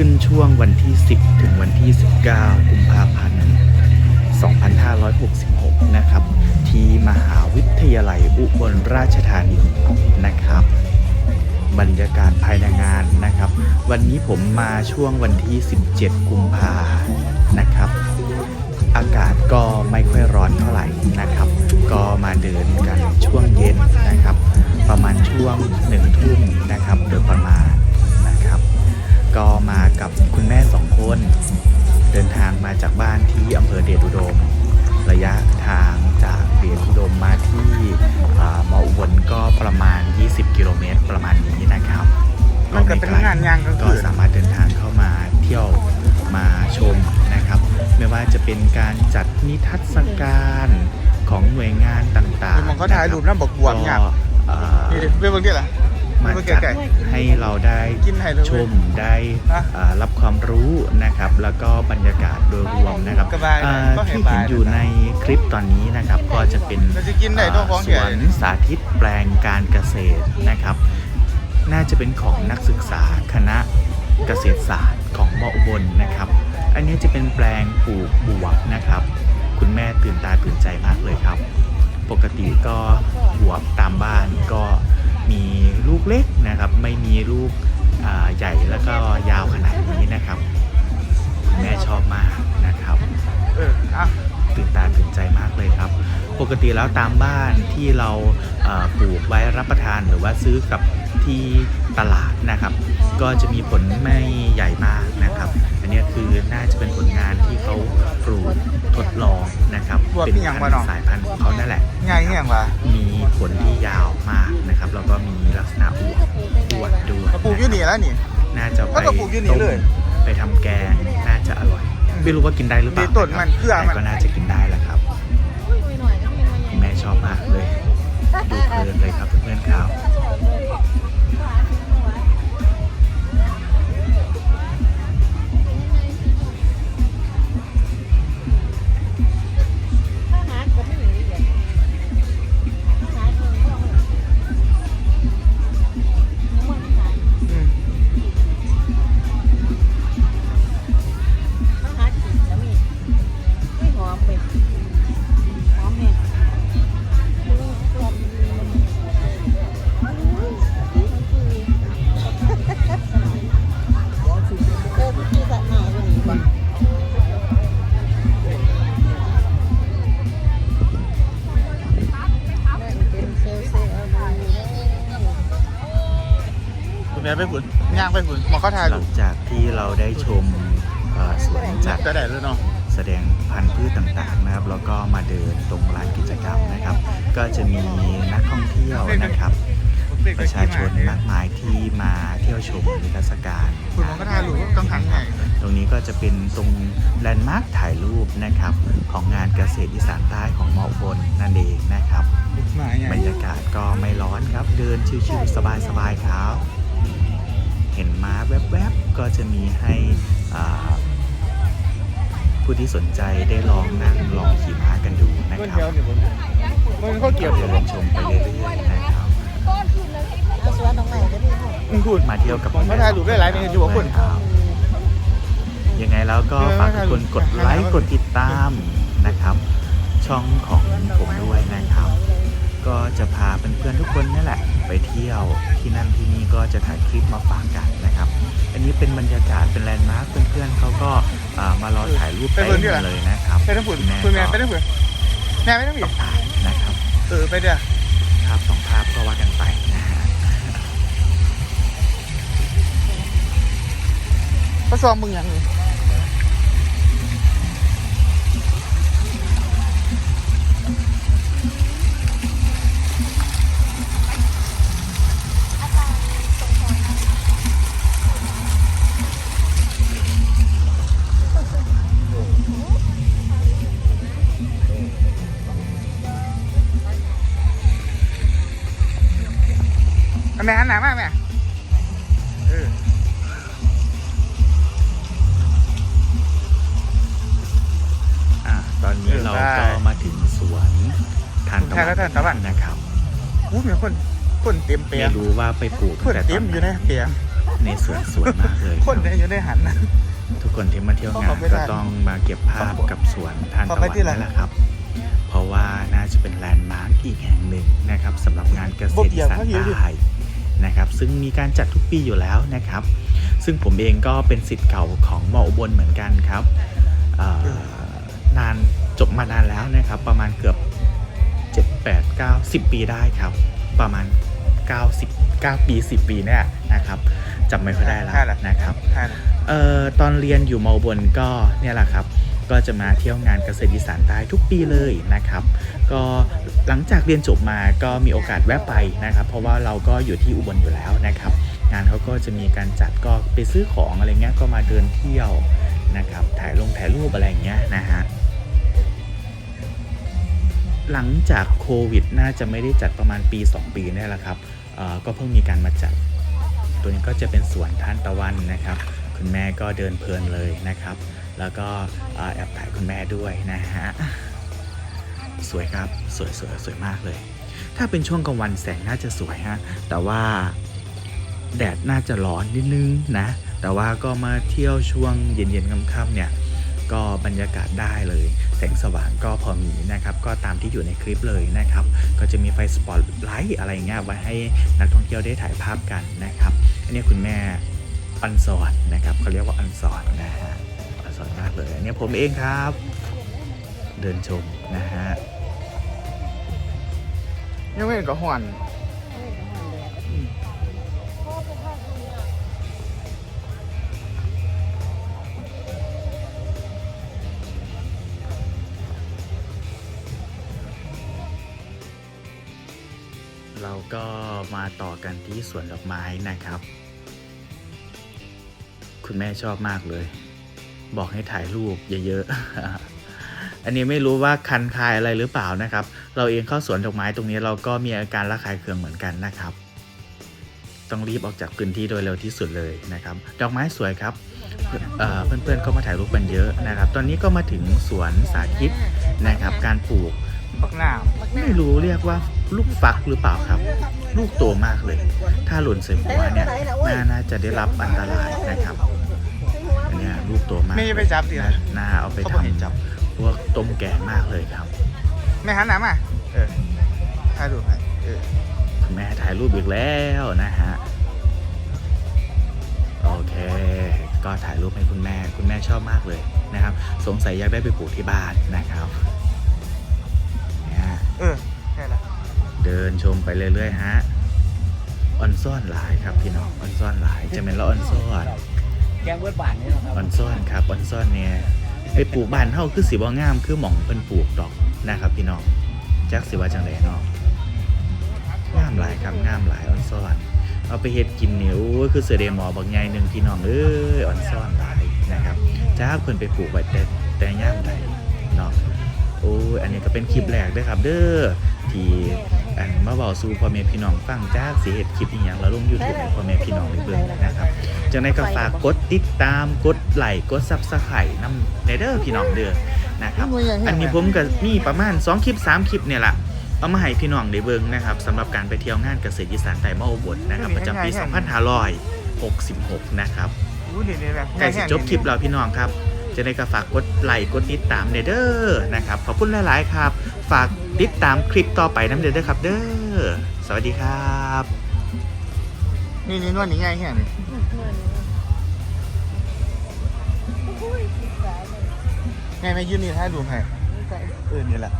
ึ้นช่วงวันที่ 10 ถึงวันที่ 19 กุมภาพันธ์ 2566 นะครับ ที่มหาวิทยาลัยอุบลราชธานีนะครับ บรรยากาศภายในงานนะครับ วันนี้ผมมาช่วงวันที่ 17 กุมภานะครับ อากาศก็ไม่ค่อยร้อนเท่าไหร่นะครับ ก็มาเดินกันช่วงเย็นนะครับ ประมาณช่วงหนึ่งทุ่มนะครับโดยประมาณนะครับ ก็มากับคุณแม่สองคน เดินทางมาจากบ้านที่อำเภอเดชอุดม ระยะทางจากเดชอุดมมาที่อ่ามออุบลก็ประมาณ 20 กิโลเมตรประมาณนี้นะครับมันก็เป็นงานยางกลางก็คืนสามารถเดินทางเข้ามาเที่ยวมาชมนะครับ ไม่ว่าจะเป็นการจัดนิทรรศการของหน่วยงานต่างมันๆก็ถ่ายรูปน้ำบกบวมก็ยางเอ่อนี่ดิไปเบิ่งที่ละ มาไปจัดไกลให้เราได้ๆกินให้เลยชมได้ฮะอ่ารับความรู้นะครับ แล้วก็บรรยากาศโดยรวมนะครับสบายนะอ่าก็เห็นที่เห็นบายอยู่ในคลิปตอนนี้นะครับ ก็จะเป็นเราจะกินได้ตัวของสเถียวนสาธิตแปลงการเกษตรนะครับ น่าจะเป็นของนักศึกษาคณะเกษตรศาสตร์ของมออุบลนะครับ อันนี้จะเป็นแปลงปลูกบวบนะครับ คุณแม่ตื่นตาตื่นใจมากเลยครับ ปกติก็บวบตามบ้านก็มีลูกเล็กนะครับ ไม่มีลูกใหญ่แล้วก็ยาวขนาดนี้นะครับ แม่ชอบมากนะครับ เอออะ ตื่นตาตื่นใจมากเลยครับ ปกติแล้วตามบ้านที่เราเอ่อปลูกไว้รับประทานหรือว่าซื้อกับที่ตลาดนะครับ ก็จะมีผลไม่ใหญ่มากนะครับ อันนี้คือน่าจะเป็นผลงานที่เขาปลูกทดลองนะครับเป็นพันธุ์สายพันธุ์ของเขานั่นแหละง่ายเงี้ยงวะมีผลที่ยาวมากนะครับแล้วก็มีลักษณะอวบอวดด้วยมาปลูกอยู่นี่แล้วนี่น่าจะไปแล้วก็ปลูกอยู่นี่เลยต้มไปทำแกงน่าจะอร่อย ไม่รู้ว่ากินได้หรือเปล่ามีต้นมันเครือมัน แต่ก็น่าจะกินได้แหละครับแม่ชอบมากเลย ดูเพลินเลยครับเพื่อนๆครับ คุณแม่ไปฝุ่นย่างไปฝุ่นหมอก็ถ่ายหรูลัปงจากที่เราได้ชมเอ่อสวนจัดจะได้เลยเนาะ แสดงพันธุ์พืชต่างๆนะครับ แล้วก็มาเดินตรงลานกิจกรรมนะครับ ก็จะมีนักท่องเที่ยวนะครับ ประชาชนมากมายที่มาเที่ยวชมนิทรรศการคุณหมอก็ถ่ายรูปต้องหันไงตรงนี้ก็จะเป็นตรงแลนด์มาร์คถ่ายรูปนะครับของงานเกษตรอีสานใต้ของมอบนนั่นเองนะครับ มาไง บรรยากาศก็ไม่ร้อนครับ เดินชิวๆสบายๆครับเห็นม้าแวบๆ ก็จะมีให้อ่าผู้ที่สนใจได้ลองนั่งลองขี่ม้ากันดูนะเมื่อครัเที่ยวบนี่ผมมันก็เกี่ยวเดินชมไปเรื่อยๆนะครับอืมคุณมาเที่ยวกับผมก็ถ่ายรูปได้หลายนี่อยู่กับคุณครับยังไงแล้วก็ฝากทุกคนกดไลค์กดติดตามนะครับ ช่องของผมด้วยนะครับ ก็จะพาเพื่อนๆทุกคนนี่แหละ ไปเที่ยวที่นั่นที่นี่ก็จะถ่ายคลิปมาฝากกันนะครับ อันนี้เป็นบรรยากาศเป็นแลนด์มาร์คเพื่อนๆเขาก็อ่ามารอถ่ายรูปเต็มเลยนะครับไปทั้งฝุ่นคุณแม่ไปทั้งฝุ่นแม่ไปทั้งฝุ่ต้นองถ่ายนะครับเออไปเดี๋ยวภาพสองภาพก็ว่ากันไปนะฮะเขาซ้อมมึงยังนี่ ม่หันหน้ามาแม่เอออ่าตอนนี้เราก็มาถึงสวนทานตะทานแล้วทานตะวัวันนนะครับอู้มีคนคนเต็มเปียไม่รู้ว่าไปปลูกคนแต่ตเต็อมนอยู่ไหนนะเปียในสวนสวยมากเลยคคนรับเนี่ยอยู่ในหันนะทุกคนที่มาเที่ยวงานขอบคุณก็ครับต้องมาเก็บภาพกับสวนทานขอบตะคุวัณนที่ไหนนั่นแหละครับ เพราะว่าน่าจะเป็นแลนด์มาร์คอีกแห่งหนึ่งนะครับสำหรับงานเกษตรอีสานใต้ นะครับซึ่งมีการจัดทุกปีอยู่แล้วนะครับ ซึ่งผมเองก็เป็นสิทธิ์เก่าของมออุบลเหมือนกันครับเอ่อนานจบมานานแล้วนะครับ ประมาณเกือบ 7 8 9 10 ปีได้ครับ ประมาณ 90 9 ปี 10 ปีเนี่ยนะครับจำไม่ค่อยได้แล้วใช่แหละนะครับใช่นะเอ่อตอนเรียนอยู่มอบนก็เนี่ยแหละครับ ก็จะมาเที่ยวงานเกษตรอีสานใต้ทุกปีเลยนะครับ ก็หลังจากเรียนจบมาก็มีโอกาสแวะไปนะครับ เพราะว่าเราก็อยู่ที่อุบลอยู่แล้วนะครับ งานเขาก็จะมีการจัดก็ไปซื้อของอะไรเงี้ยก็มาเดินเที่ยวนะครับ ถ่ายลงถ่ายรูปอะไรอย่างเงี้ยนะฮะหลังจากโควิดน่าจะไม่ได้จัดประมาณปี 2 ปีนี่แหละครับเอ่อก็เพิ่งมีการมาจัด ตัวนี้ก็จะเป็นสวนทานตะวันนะครับ คุณแม่ก็เดินเพลินเลยนะครับ แล้วก็แอบถ่ายคุณแม่ด้วยนะฮะสวยครับสวยสวยสวยมากเลย ถ้าเป็นช่วงกลางวันแสงน่าจะสวยฮะแต่ว่าแดดน่าจะร้อนนิดนึงนะ แต่ว่าก็มาเที่ยวช่วงเย็นๆค่ำๆเนี่ยก็บรรยากาศได้เลย แสงสว่างก็พอมีนะครับ ก็ตามที่อยู่ในคลิปเลยนะครับ ก็จะมีไฟสปอตไลท์อะไรเงี้ยไว้ให้นักท่องเที่ยวได้ถ่ายภาพกันนะครับ อันนี้คุณแม่อันซอนนะครับเขาเรียกว่าอันซอนนะฮะ อันซอนมากเลยอันนี้ผมเองครับ เดินชมนะฮะยังไม่เห็นกับหวนเราก็มาต่อกันที่สวนดอกไม้นะครับ คุณแม่ชอบมากเลย บอกให้ถ่ายรูปเยอะๆ อันนี้ไม่รู้ว่าคันคายอะไรหรือเปล่านะครับ เราเองเข้าสวนดอกไม้ตรงนี้เราก็มีอาการระคายเคืองเหมือนกันนะครับ ต้องรีบออกจากพื้นที่โดยเร็วที่สุดเลยนะครับ ดอกไม้สวยครับเอ่อเพื่อนๆก็มาถ่ายรูปกันเยอะนะครับ ตอนนี้ก็มาถึงสวนสาธิตนะครับ การปลูกบักหน้าวไม่รู้เรียกว่าลูกฟักหรือเปล่าครับ ลูกโตมากเลย ถ้าหล่นใส่หัวเนี่ยน่าน่าจะได้รับอันตรายนะครับอันเนี้ย ลูกโตมากไม่ไปจับดิน่าน่าเอาไปเขาทบอกให้จับำพวกต้มแกงมากเลยครับ แม่หันหน้ามาเออถ่ายดูให้เออคุณแม่ถ่ายรูปอีกแล้วนะฮะโอเค ก็ถ่ายรูปให้คุณแม่ คุณแม่ชอบมากเลยนะครับ สงสัยอยากได้ไปปลูกที่บ้านนะครับเนี่ยเออใช่ละเดินชมไปเรื่อยๆฮะออนซ่อนหลายครับพี่น้องออนซ่อนหลายจะเป็นละออนซ่อน แกงเบิดบานนี่แหละครับออนซ่อนครับออนซ่อนเนี่ยไปปลูกบ้านเฮาคือสิบ่งามคือหม่องเพิ่นปลูกดอกนะครับพี่น้องจักสิว่าจังไดเนาะงามหลายครับงามหลายออนซ่อน เอาไปเฮ็ดกินเนี่โอ้ยคือเสอเดหมอบักใหญ่หนึ่งพี่น้องเอ้ยออนซ่อนหลายนะครับจ้าเพิ่นไปปลูกไว้แต่แต่ย่ามใดเนาะโอ้ยอันนี้ก็เป็นคลิปแรกด้อครับ เด้อที่ อันมาเว้าสู่พ่อแม่พี่น้องฟังจ้าสิเฮ็ดคลิปอีหยังแล้วลง YouTube ให้พ่อแม่พี่น้องได้เบิ่งนะครับจังไดก็ฝากกดติดตามกดไลค์กดซับสไครต์นำในเด้อพี่น้องเด้อนะครับอันนี้ผมก็มีประมาณ 2 คลิป 3 คลิปเนี่ยแหละเอามาให้พี่น้องได้เบิ่งนะครับสำหรับการไปเที่ยวงานเกษตรอีสานไต่มาอุบลนะครับประจำปี 2566 นะครับอู้นี่นี่แบบใกล้สิจบคลิปแล้วพี่น้องครับจะได้ก็ฝากกดไลค์กดติดตามในเด้อนะครับขอบคุณหลาย ๆ ครับ ฝาก ติดตามคลิปต่อไปน้ำเด้อครับ เด้อ สวัสดีครับ นี่นี่นวดนี่ไงแค่นี้ไงไม่ยืนนี่ถ่ายดูให้เออนี่แหละ